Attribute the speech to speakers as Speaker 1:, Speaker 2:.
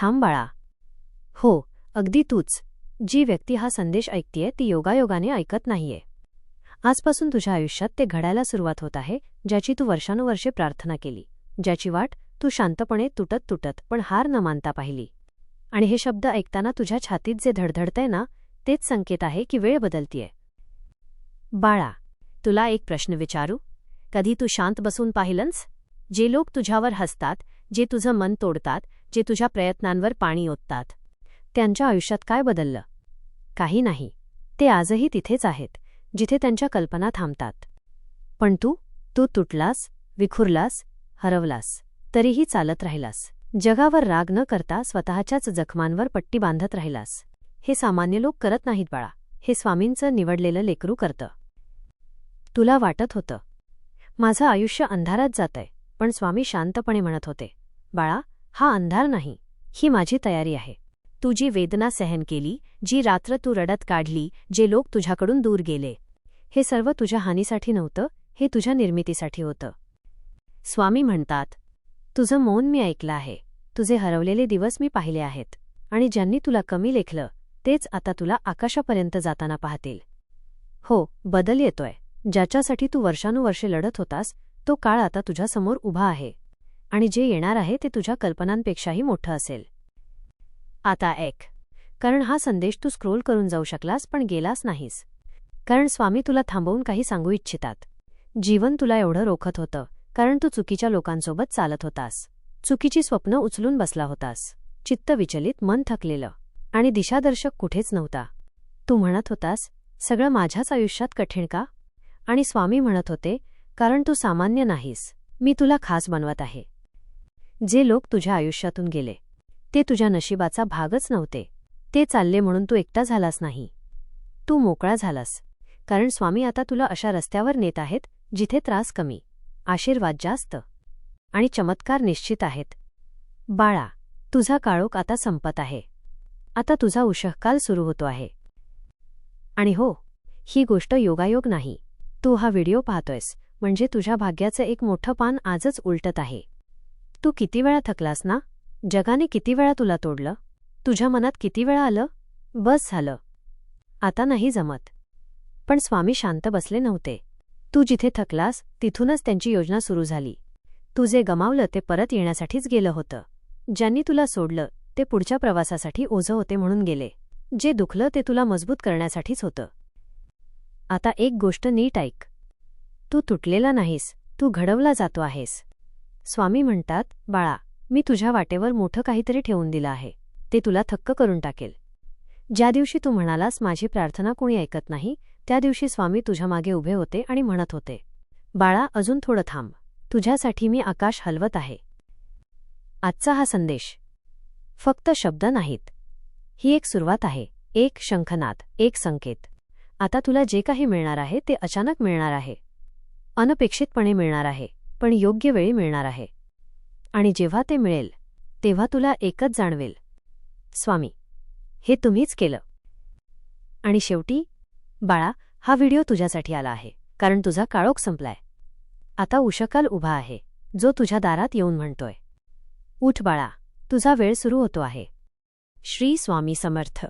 Speaker 1: थांब बाळा. हो अगदी तूच. जी व्यक्ती हा संदेश ऐकतीये ती योगायोगाने ऐकत नाहीये. आजपासून तुझ्या आयुष्यात ते घडायला सुरुवात होत आहे ज्याची तू वर्षानुवर्षे प्रार्थना केली. ज्याची वाट तू शांतपणे तुटत तुटत पण हार न मानता पाहिली. आणि हे शब्द ऐकताना तुझ्या छातीत जे धडधडतंय ना तेच संकेत आहे की वेळ बदलतीये. बाळा तुला एक प्रश्न विचारू? कधी तू शांत बसून पाहिलंस? जे लोक तुझ्यावर हसतात जे तुझं मन तोडतात जे तुझ्या प्रयत्नांवर पाणी ओततात. त्यांच्या आयुष्यात काय बदललं? काही नाही. ते आजही तिथेच आहेत जिथे त्यांच्या कल्पना थांबतात. पण तू? तू तुटलास विखुरलास हरवलास तरीही चालत राहिलास. जगावर राग न करता स्वतःच्याच जखमांवर पट्टी बांधत राहिलास. हे सामान्य लोक करत नाहीत बाळा. हे स्वामींचं निवडलेलं लेकरू करतं. तुला वाटत होतं. माझं आयुष्य अंधारात जातंय पण स्वामी शांतपणे म्हणत होते. बाळा हा अंधार नाही ही माझी तयारी आहे. तू जी वेदना सहन केली जी रात्र तू रडत काढली जे लोक तुझ्याकडून दूर गेले. हे सर्व तुझ्या हानीसाठी नव्हतं हे तुझ्या निर्मितीसाठी होतं. स्वामी म्हणतात तुझं मौन मी ऐकलं आहे. तुझे हरवलेले दिवस मी पाहिले आहेत. आणि ज्यांनी तुला कमी लेखलं तेच आता तुला आकाशापर्यंत जाताना पाहतील. हो बदल येतोय. ज्याच्यासाठी तू वर्षानुवर्षे लढत होतास तो काळ आता तुझ्यासमोर उभा आहे. आणि जे येणार आहे ते तुझ्या कल्पनांपेक्षाही मोठं असेल. आता ऐक. कारण हा संदेश तू स्क्रोल करून जाऊ शकलास पण गेलास नाहीस. कारण स्वामी तुला थांबवून काही सांगू इच्छितात. जीवन तुला एवढं रोखत होतं कारण तू चुकीच्या लोकांसोबत चालत होतास. चुकीची स्वप्न उचलून बसला होतास. चित्त विचलित मन थकलेलं. आणि दिशादर्शक कुठेच नव्हता. तू म्हणत होतास सगळं माझ्याच आयुष्यात कठीण का? आणि स्वामी म्हणत होते कारण तू सामान्य नाहीस. मी तुला खास बनवत आहे. जे लोक तुझ्या आयुष्यातून गेले ते तुझ्या नशिबाचा भागच नव्हते. ते चालले म्हणून तू एकटा झालास नाही. तू मोकळा झालास. कारण स्वामी आता तुला अशा रस्त्यावर नेत आहेत जिथे त्रास कमी आशीर्वाद जास्त आणि चमत्कार निश्चित आहेत. बाळा तुझा काळोख आता संपत आहे. आता तुझा उषहकाल सुरू होतो आहे. आणि हो ही गोष्ट योगायोग नाही. तू हा व्हिडिओ पाहतोयस म्हणजे तुझ्या भाग्याचं एक मोठं पान आजच उलटत आहे. तू किती वेळा थकलास ना? जगाने किती वेळा तुला तोडलं? तुझ्या मनात किती वेळा आलं? बस झालं. आता नाही जमत. पण स्वामी शांत बसले नव्हते. तू जिथे थकलास तिथूनच त्यांची योजना सुरू झाली. तू जे गमावलं ते परत येण्यासाठीच गेलं होतं. ज्यांनी तुला सोडलं ते पुढच्या प्रवासासाठी ओझं होते म्हणून गेले. जे दुखलं ते तुला मजबूत करण्यासाठीच होतं. आता एक गोष्ट नीट ऐक. तू तुटलेला नाहीस. तू घडवला जातो आहेस. स्वामी म्हणतात बाळा मी तुझ्या वाटेवर मोठं काहीतरी ठेवून दिलं आहे. ते तुला थक्क करून टाकेल. ज्या दिवशी तू म्हणालास माझी प्रार्थना कोणी ऐकत नाही त्या दिवशी स्वामी तुझ्या मागे उभे होते आणि म्हणत होते बाळा अजून थोडं थांब. तुझ्यासाठी मी आकाश हलवत आहे. आजचा हा संदेश. फक्त शब्द नाहीत. ही एक सुरुवात आहे. एक शंखनाद. एक संकेत. आता तुला जे काही मिळणार आहे ते अचानक मिळणार आहे. अनपेक्षितपणे मिळणार आहे. पण योग्य वेळी मिळणार आहे. आणि जेव्हा ते मिळेल तेव्हा तुला एकच जाणवेल. स्वामी हे तुम्हीच केलं. आणि शेवटी बाळा हा व्हिडिओ तुझ्यासाठी आला आहे कारण तुझा काळोख संपलाय. आता उशकाल उभा आहे जो तुझ्या दारात येऊन म्हणतोय. उठ बाळा तुझा वेळ सुरू होतो आहे. श्री स्वामी समर्थ.